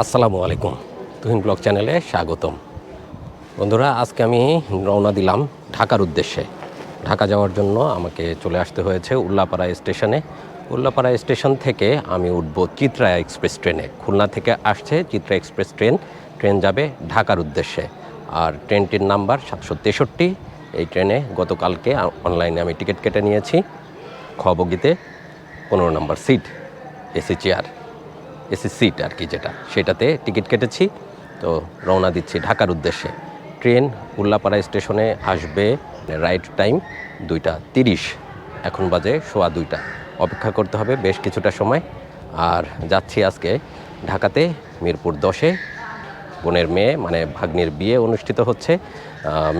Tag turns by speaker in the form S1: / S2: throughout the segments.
S1: আসসালামু আলাইকুম, তুহিন ব্লগ চ্যানেলে স্বাগতম। বন্ধুরা, আজকে আমি রওনা দিলাম ঢাকার উদ্দেশ্যে। ঢাকা যাওয়ার জন্য আমাকে চলে আসতে হয়েছে উল্লাপাড়া স্টেশনে। উল্লাপাড়া স্টেশন থেকে আমি উঠব চিত্রা এক্সপ্রেস ট্রেনে। খুলনা থেকে আসছে চিত্রা এক্সপ্রেস ট্রেন। ট্রেন যাবে ঢাকার উদ্দেশ্যে। আর ট্রেনটির নাম্বার সাতশো তেষট্টি। এই ট্রেনে গতকালকে অনলাইনে আমি টিকিট কেটে নিয়েছি। খ বগিতে পনেরো নম্বর seat, AC chair. AC seat আর কি যেটা। সেটাতে টিকিট কেটেছি, তো রওনা দিচ্ছি ঢাকার উদ্দেশ্যে। ট্রেন উল্লাপাড়া স্টেশনে আসবে রাইট টাইম দুইটা তিরিশ। এখন বাজে সোয়া দুইটা। অপেক্ষা করতে হবে বেশ কিছুটা সময়। আর যাচ্ছি আজকে ঢাকাতে মিরপুর দশে। বোনের মেয়ে মানে ভাগ্নির বিয়ে অনুষ্ঠিত হচ্ছে।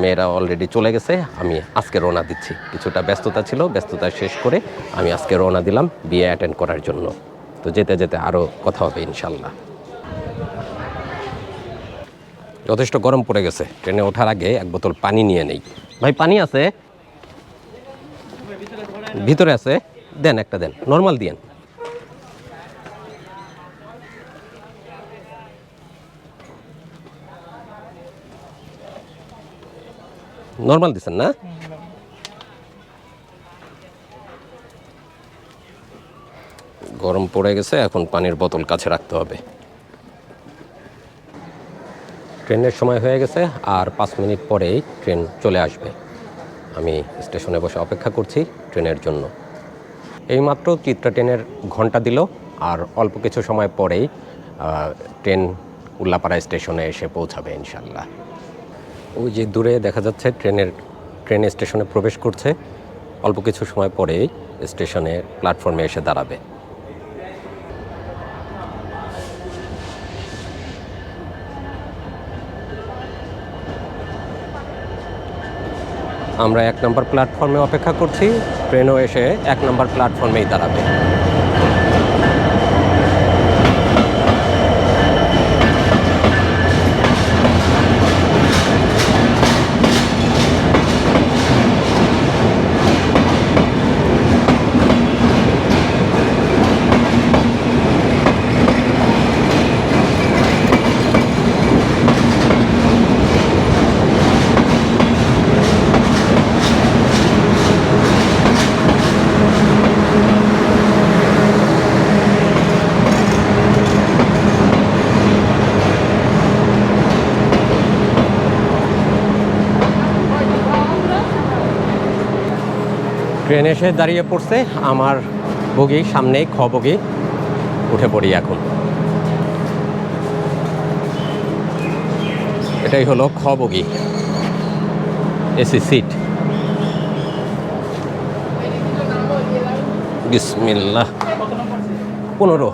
S1: মেয়েরা অলরেডি চলে গেছে, আমি আজকে রওনা দিচ্ছি। কিছুটা ব্যস্ততা ছিল, ব্যস্ততা শেষ করে আমি আজকে রওনা দিলাম বিয়ে অ্যাটেন্ড করার জন্য। তো যেতে যেতে আরও কথা হবে, ইনশাল্লাহ। যথেষ্ট গরম পড়ে গেছে। ট্রেনে ওঠার আগে এক বোতল পানি নিয়ে নেই। ভাই, পানি আছে? ভিতরে আছে? দেন একটা দেন, নর্মাল দিয়েন। নর্মাল দিছেন না? গরম পড়ে গেছে, এখন পানির বোতল কাছে রাখতে হবে। ট্রেনের সময় হয়ে গেছে আর পাঁচ মিনিট পরেই ট্রেন চলে আসবে। আমি স্টেশনে বসে অপেক্ষা করছি ট্রেনের জন্য। এইমাত্র চিত্রা ট্রেনের ঘণ্টা দিল আর অল্প কিছু সময় পরেই ট্রেন উল্লাপাড়া স্টেশনে এসে পৌঁছাবে ইনশাল্লাহ ওই যে দূরে দেখা যাচ্ছে ট্রেনের ট্রেন স্টেশনে প্রবেশ করছে। অল্প কিছু সময় পরেই স্টেশনে প্ল্যাটফর্মে এসে দাঁড়াবে। আমরা এক নম্বর প্ল্যাটফর্মে অপেক্ষা করছি। ট্রেনও এসে এক নম্বর প্ল্যাটফর্মেই দাঁড়াবে। ট্রেন এসে দাঁড়িয়ে পড়ছে। আমার বগি সামনেই খ বগি উঠে পড়ি এখন। এটাই হলো খ বগি। AC seat. বিসমিল্লাহ। পনেরো।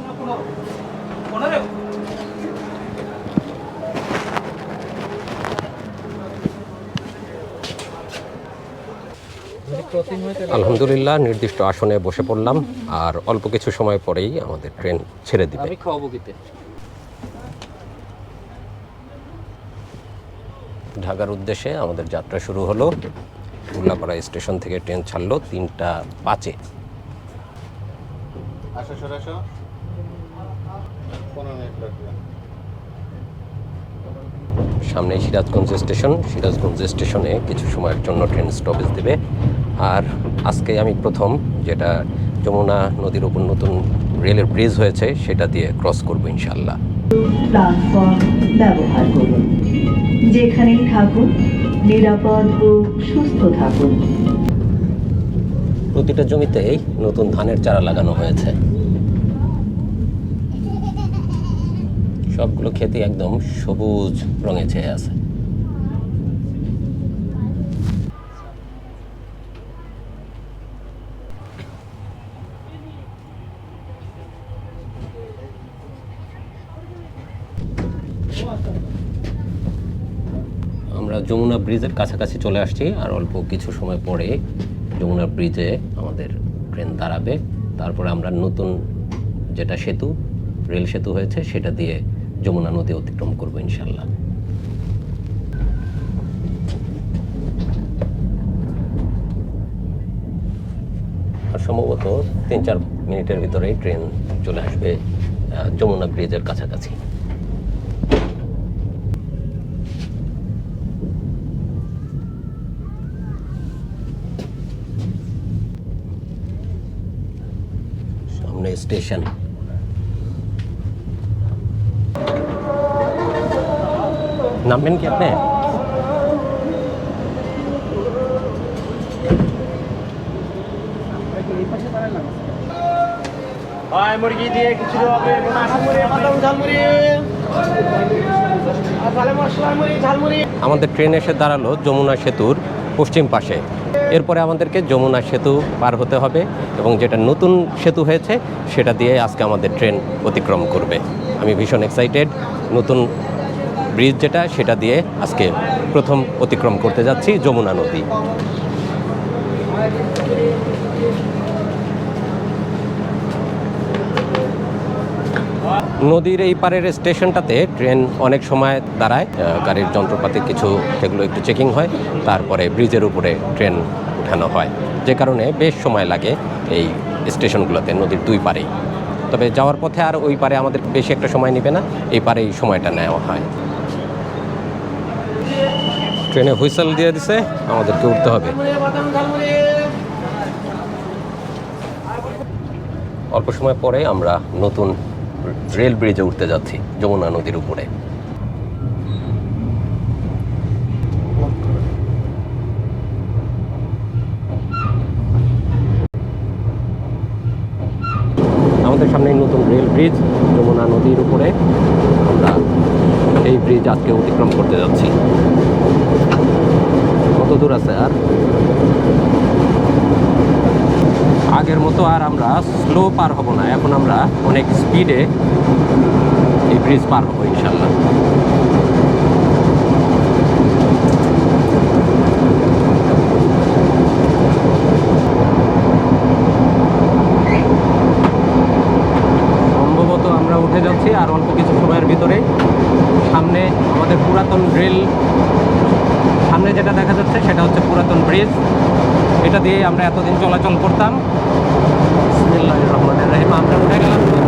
S1: আলহামদুলিল্লাহ নির্দিষ্ট আসনে বসে পড়লাম আর অল্প কিছু সময় পরেই আমাদের ট্রেন ছেড়ে দিবে।
S2: আমি খাওয়াবো
S1: ঢাকার উদ্দেশ্যে আমাদের যাত্রা শুরু হলো। উল্লাপাড়া স্টেশন থেকে ট্রেন ছাড়লো তিনটা পাঁচে সামনে সিরাজগঞ্জ স্টেশন। সিরাজগঞ্জ স্টেশনে কিছু সময়ের জন্য ট্রেন স্টপেজ দেবে। আর আজকে আমি প্রথম যেটা যমুনা নদীর উপর নতুন রেলের ব্রিজ হয়েছে সেটা দিয়ে ক্রস করব ইনশাল্লাহ
S3: প্ল্যাটফর্ম ব্যবহার করুন যেখানেই থাকুন নিরাপদ ও সুস্থ থাকুন।
S1: প্রতিটা জমিতেই নতুন ধানের চারা লাগানো হয়েছে। সবগুলো খেতে একদম সবুজ রঙে ছেয়ে আছে আমরা যমুনা ব্রিজের কাছাকাছি চলে আসছি আর অল্প কিছু সময় পরে যমুনা ব্রিজে আমাদের ট্রেন দাঁড়াবে। তারপরে আমরা নতুন যেটা সেতু, রেল সেতু হয়েছে, সেটা দিয়ে যমুনা নদী অতিক্রম করব ইনশাল্লাহ আর সম্ভবত তিন চার মিনিটের ভিতরেই ট্রেন চলে আসবে যমুনা ব্রিজের কাছাকাছি সামনে স্টেশন। নামবেন কি আপনি?
S2: হয় মুরগি দিয়ে হবে ঝালমুড়ি।
S1: আমাদের ট্রেন এসে দাঁড়াল যমুনা সেতুর পশ্চিম পাশে। এরপরে আমাদেরকে যমুনা সেতু পার হতে হবে এবং যেটা নতুন সেতু হয়েছে, সেটা দিয়ে আজকে আমাদের ট্রেন অতিক্রম করবে। আমি ভীষণ এক্সাইটেড নতুন ব্রিজ যেটা, সেটা দিয়ে আজকে প্রথম অতিক্রম করতে যাচ্ছি যমুনা নদী। নদীর এই পারের স্টেশনটাতে ট্রেন অনেক সময় দাঁড়ায় গাড়ির যন্ত্রপাতি কিছু, সেগুলো একটু চেকিং হয়, তারপরে ব্রিজের উপরে ট্রেন উঠানো হয়। যে কারণে বেশ সময় লাগে এই স্টেশনগুলোতে, নদীর দুই পারেই তবে যাওয়ার পথে আর ওই পারে আমাদের বেশি একটা সময় নেবে না, এই পারেই সময়টা নেওয়া হয়। ট্রেনে হুইসেল দিয়ে দিছে, আমাদেরকে উঠতে হবে। অল্প সময় পরে আমরা নতুন রেল ব্রিজে উঠতে যাচ্ছি যমুনা নদীর উপরে আমাদের সামনে নতুন রেল ব্রিজ যমুনা নদীর উপরে আমরা এই ব্রিজ আজকে অতিক্রম করতে যাচ্ছি কত দূর আছে আর আগের মতো আর আমরা স্লো পার হব না। এখন আমরা অনেক স্পিডে এই ব্রিজ পার হব ইনশাল্লাহ সম্ভবত আমরা উঠে যাচ্ছি আর অল্প কিছু সময়ের ভিতরে সামনে আমাদের পুরাতন রেল সামনে যেটা দেখা যাচ্ছে সেটা হচ্ছে পুরাতন ব্রিজ এটা দিয়ে আমরা এতদিন চলাচল করতাম। রহমানির রহিম আমরা উঠে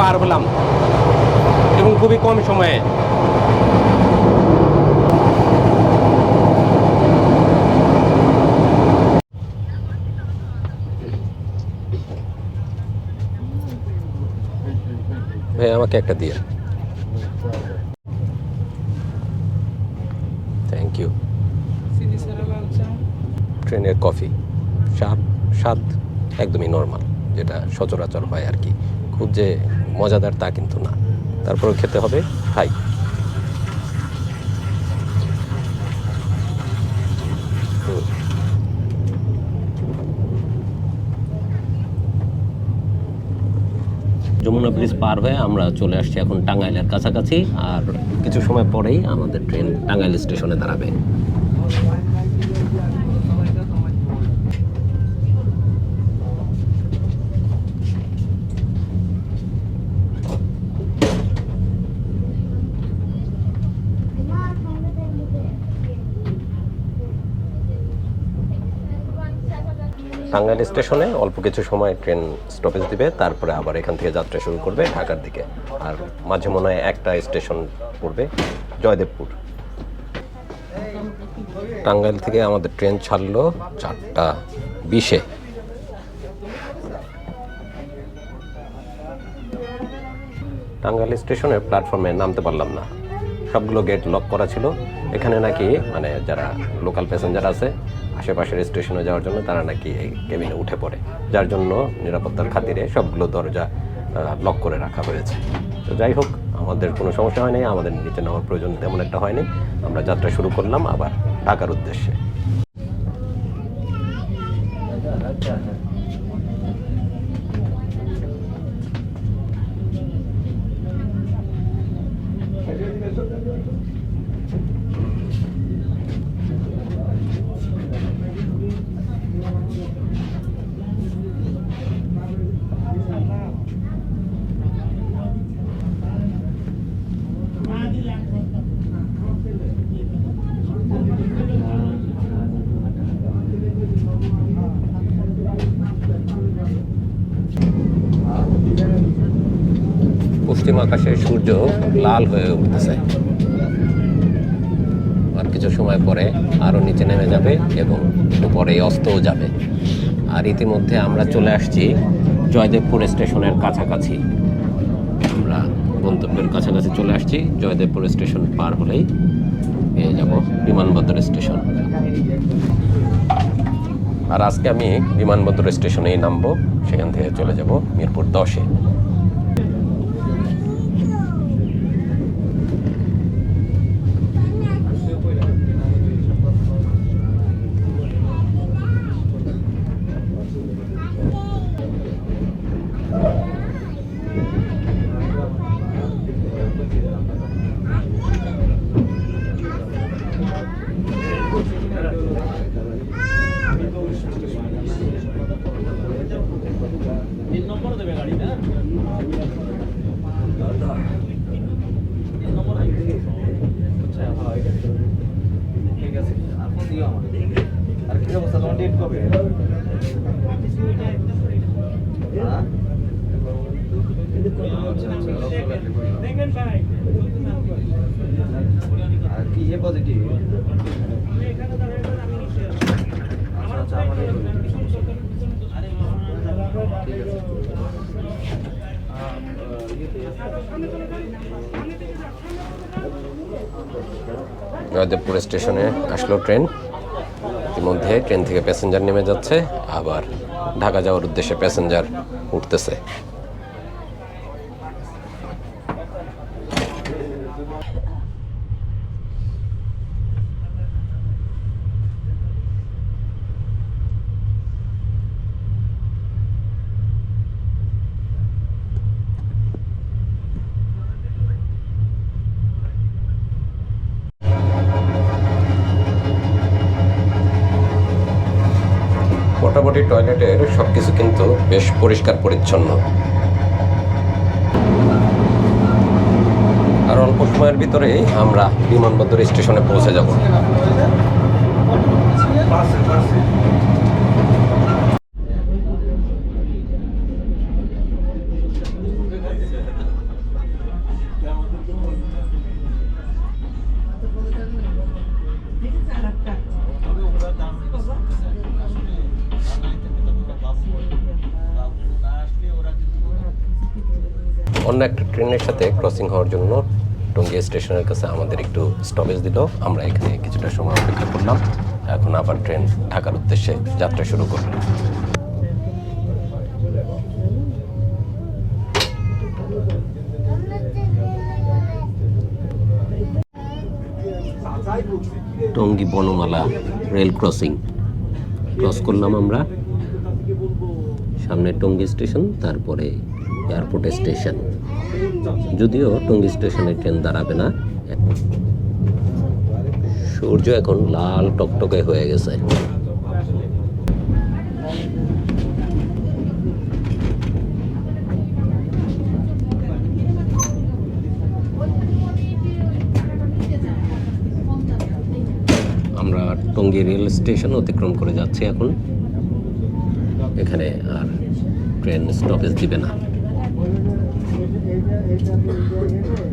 S1: পার হলাম এবং খুবই কম সময়ে। ভাই, আমাকে একটা দিয়ে। থ্যাংক ইউ ট্রেনের কফি। স্বাদ স্বাদ একদমই নর্মাল যেটা সচরাচর হয় আর কি। খুব যে মজাদার তা কিন্তু না তারপরে খেতে হবে হুম। যমুনা ব্রিজ পার হয়ে আমরা চলে আসছি এখন টাঙ্গাইলের কাছাকাছি, আর কিছু সময় পরেই আমাদের ট্রেন টাঙ্গাইল স্টেশনে দাঁড়াবে টাঙ্গাইল স্টেশনে অল্প কিছু সময় ট্রেন স্টপেজ দিবে, তারপরে আবার এখান থেকে যাত্রা শুরু করবে ঢাকার দিকে। আর মাঝে মনে হয় একটা স্টেশন পড়বে জয়দেবপুর। টাঙ্গাইল থেকে আমাদের ট্রেন ছাড়লো চারটা বিশে। টাঙ্গাইল স্টেশনের প্ল্যাটফর্মে নামতে পারলাম না। সবগুলো গেট লক করা ছিল। এখানে নাকি মানে যারা লোকাল প্যাসেঞ্জার আছে আশেপাশের স্টেশনে যাওয়ার জন্য তারা নাকি এই কেবিনে উঠে পড়ে। যার জন্য নিরাপত্তার খাতিরে সবগুলো দরজা লক করে রাখা হয়েছে। তো যাই হোক, আমাদের কোনো সমস্যা হয়নি, আমাদের নিচে নেওয়ার প্রয়োজন তেমন একটা হয়নি। আমরা যাত্রা শুরু করলাম আবার ঢাকার উদ্দেশ্যে পশ্চিম আকাশে সূর্য লাল হয়ে উঠতেছে। আর কিছু সময় পরে আরও নিচে নেমে যাবে এবং একটু পরেই অস্তও যাবে। আর ইতিমধ্যে আমরা চলে আসছি জয়দেবপুর স্টেশনের কাছাকাছি। আমরা গন্তব্যের কাছাকাছি চলে আসছি জয়দেবপুর স্টেশন পার হলেই। পেয়ে যাব বিমানবন্দর স্টেশন। আর আজকে আমি বিমানবন্দর স্টেশনেই নামবো, সেখান থেকে চলে যাব মিরপুর দশে
S2: ঠিক আছে আর ফোন দিও আমার আর কি অবস্থা তোমার ডেট কবে হ্যাঁ? আচ্ছা, আচ্ছা, রক্ত লাগলে করি। আর কি এ পজিটিভ আচ্ছা আচ্ছা আমার এ positive, সমস্যা নেই। ঠিক আছে আহ, ইয়েতে
S1: জয়দেবপুর স্টেশনে আসলো ট্রেন। ইতিমধ্যে ট্রেন থেকে প্যাসেঞ্জার নেমে যাচ্ছে। আবার ঢাকা যাওয়ার উদ্দেশ্যে প্যাসেঞ্জার উঠতেছে। পরিষ্কার পরিচ্ছন্ন। আর অল্প সময়ের ভিতরে আমরা বিমানবন্দর স্টেশনে পৌঁছে যাব। অন্য একটা ট্রেনের সাথে ক্রসিং হওয়ার জন্য টঙ্গী স্টেশনের কাছে আমাদের একটু স্টপেজ দিল। আমরা এখানে কিছুটা সময় অপেক্ষা করলাম। এখন আবার ট্রেন ঢাকার উদ্দেশ্যে যাত্রা শুরু করল Tongi Bonomala rail crossing cross করলাম আমরা। সামনে টঙ্গী স্টেশন, তারপরে এয়ারপোর্ট স্টেশন যদিও টঙ্গী স্টেশনে ট্রেন দাঁড়াবে না, সূর্য এখন লাল টকটকে হয়ে গেছে। আমরা টঙ্গী রেল স্টেশন অতিক্রম করে যাচ্ছি এখন। এখানে আর ট্রেন স্টপেজ দিবে না। Eltern, die wir hier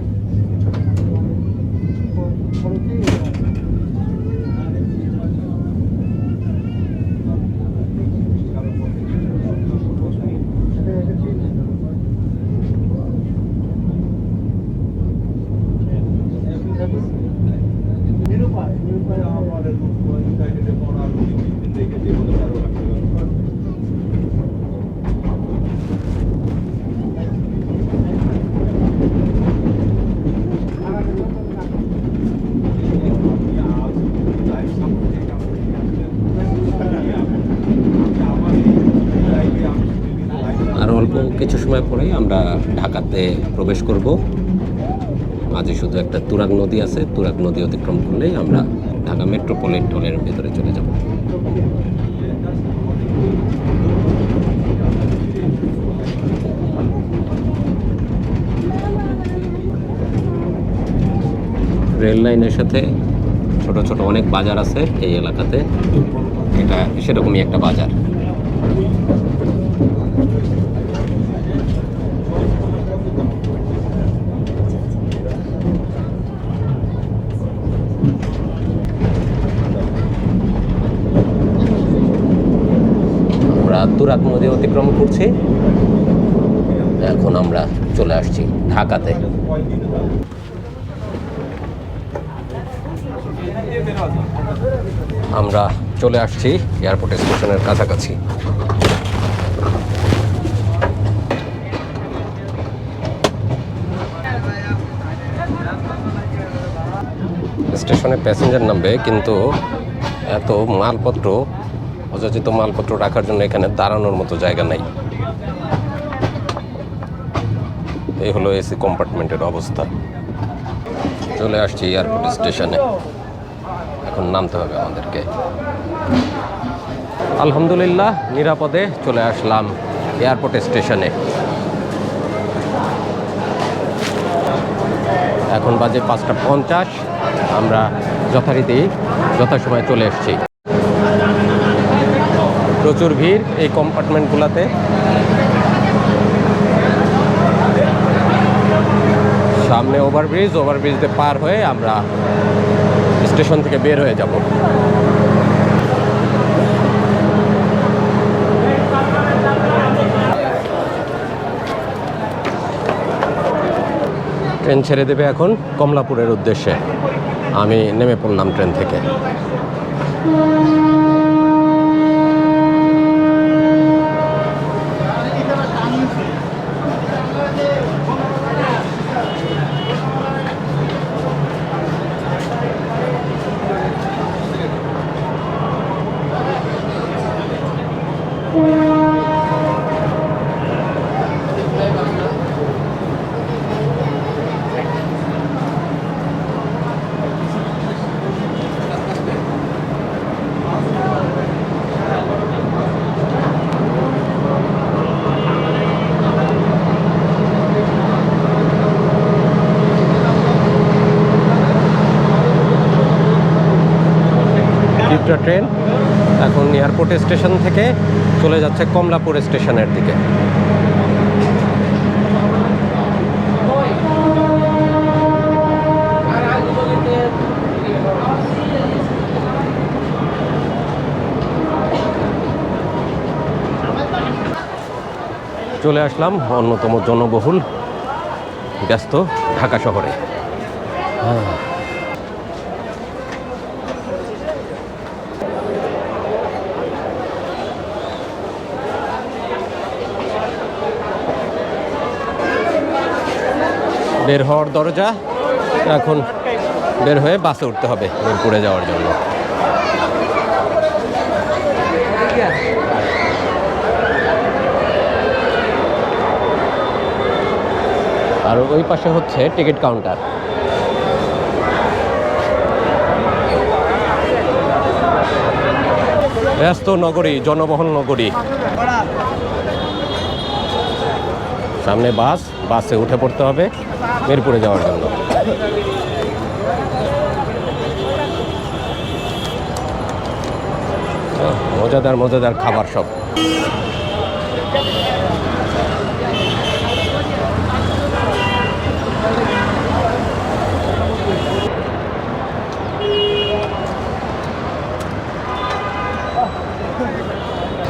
S1: ঢাকাতে প্রবেশ করব। মাঝে শুধু একটা তুরাগ নদী আছে, তুরাগ নদী অতিক্রম করলেই আমরা ঢাকা মেট্রোপলিটনের ভেতরে চলে যাব। রেল লাইনের সাথে ছোট ছোট অনেক বাজার আছে এই এলাকাতে। এটা সেরকমই একটা বাজার আমরা নদী অতিক্রম করছি। এখন আমরা চলে আসছি ঢাকাতে। আমরা চলে আসছি এয়ারপোর্ট স্টেশনের কাছাকাছি। স্টেশনে প্যাসেঞ্জার নামবে, কিন্তু এত মালপত্র অযাচিত মালপত্র রাখার জন্য এখানে দাঁড়ানোর মতো জায়গা নাই। এই হলো এসি কম্পার্টমেন্টের অবস্থা। চলে আসছি এয়ারপোর্ট স্টেশনে। এখন নামতে হবে আমাদেরকে। আলহামদুলিল্লাহ, নিরাপদে চলে আসলাম এয়ারপোর্ট স্টেশনে। এখন বাজে পাঁচটা পঞ্চাশ। আমরা যথারীতি যথাসময়ে চলে এসেছি। প্রচুর ভিড় এই কম্পার্টমেন্টগুলোতে। সামনে ওভারব্রিজ ওভারব্রিজে পার হয়ে আমরা স্টেশন থেকে বের হয়ে যাব। ট্রেন ছেড়ে দেবে এখন কমলাপুরের উদ্দেশ্যে। আমি নেমে পড়লাম ট্রেন থেকে দ্বিতীয় ট্রেন এখন এয়ারপোর্ট স্টেশন থেকে চলে যাচ্ছে কমলাপুর স্টেশনের দিকে চলে আসলাম অন্যতম জনবহুল, ব্যস্ত ঢাকা শহরে হ্যাঁ। বের হওয়ার দরজা। এখন বের হয়ে বাসে উঠতে হবে মিরপুরে যাওয়ার জন্য। আর ওই পাশে হচ্ছে টিকিট কাউন্টার। ব্যস্ত নগরী, জনবহুল নগরী। সামনে বাস, বাসে উঠে পড়তে হবে। মিরপুরে যাওয়ার জন্য। মজাদার মজাদার খাবার সব।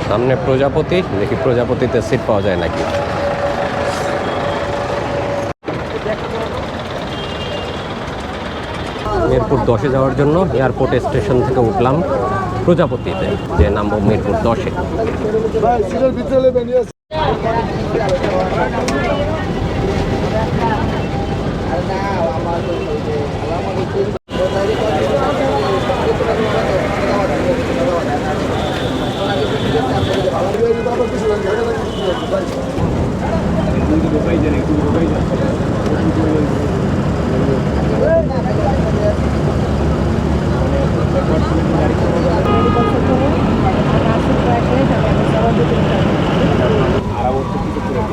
S1: সামনে প্রজাপতি, দেখি প্রজাপতিতে সিট পাওয়া যায় নাকি? মিরপুর দশে যাওয়ার জন্য এয়ারপোর্ট স্টেশন থেকে উঠলাম প্রজাপতিতে যে নামবো মিরপুর দশে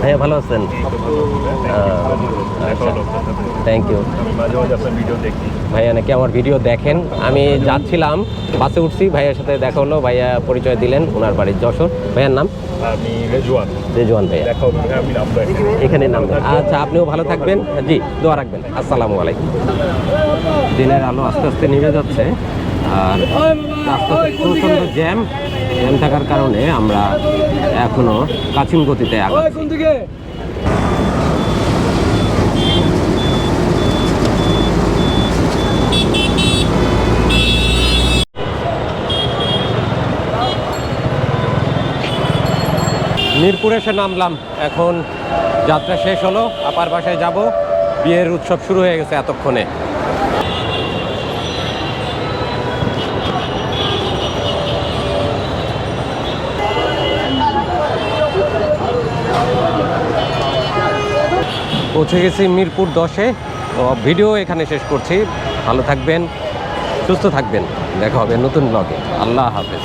S1: হ্যাঁ ভালো আছেন থ্যাংক ইউ ভাইয়া নাকি আমার ভিডিও দেখেন। আমি যাচ্ছিলাম বাসে উঠছি ভাইয়ার সাথে দেখা হলো ভাইয়া পরিচয় দিলেন ওনার বাড়ির যশোর। ভাইয়ার নাম?
S4: আমি রেজওয়ান।
S1: রেজওয়ান ভাইয়া।
S4: এখানে।
S1: নাম আচ্ছা আপনিও ভালো থাকবেন। জি দোয়া রাখবেন। আসসালামু আলাইকুম। দিনের আলো আস্তে আস্তে নিভে যাচ্ছে। আর রাস্তাতে প্রচণ্ড জ্যাম। জ্যাম থাকার কারণে আমরা এখনও কাছিম গতিতে আগাচ্ছি। মিরপুরে এসে নামলাম। এখন যাত্রা শেষ হলো, আপার বাসায় যাব। বিয়ের উৎসব শুরু হয়ে গেছে এতক্ষণে। পৌঁছে গেছি মিরপুর দশে। তো ভিডিও এখানে শেষ করছি। ভালো থাকবেন, সুস্থ থাকবেন। দেখা হবে নতুন ব্লগে আল্লাহ হাফেজ।